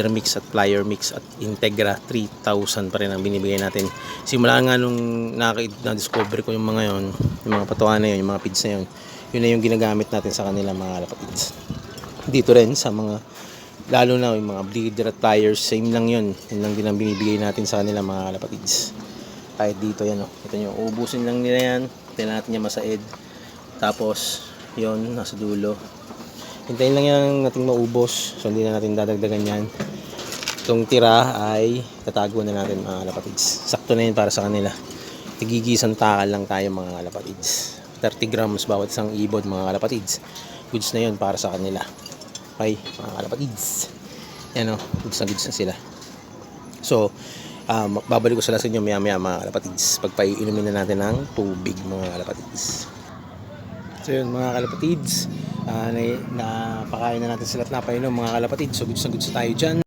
feeder mix at flyer mix at Integra 3000 pa rin ang binibigay natin. Simula nga nung na-discover ko yung mga yon, yung mga patuwa na yun, yung mga feeds na yun, yun na yung ginagamit natin sa kanila mga kalapatids. Dito rin sa mga lalo na yung mga breeder at flyers, same lang yun. Yun lang din ang binibigay natin sa kanila mga kalapatids. Kahit dito yan, oh. ito nyo, ubusin lang nila yan. Tingnan natin niya masaid. Tapos, yon nasa dulo. Hintayin lang yan nating maubos. So, hindi na natin dadagdagan yan. Itong tira ay tatago na natin mga kalapatids. Sakto na yun para sa kanila. Tigigisang takal lang tayo mga kalapatids. 30 grams bawat isang ibod mga kalapatids. Goods na yun para sa kanila. Okay, mga kalapatids. Yan o, goods na goods na sila. So, um, babalik ko sila sa inyo maya maya mga kalapatids. Pagpaiinumin na natin ng tubig mga kalapatids. So yun mga kalapatids, uh, na, napakain na natin sila at napainom mga kalapatids. So goods na goods na tayo dyan.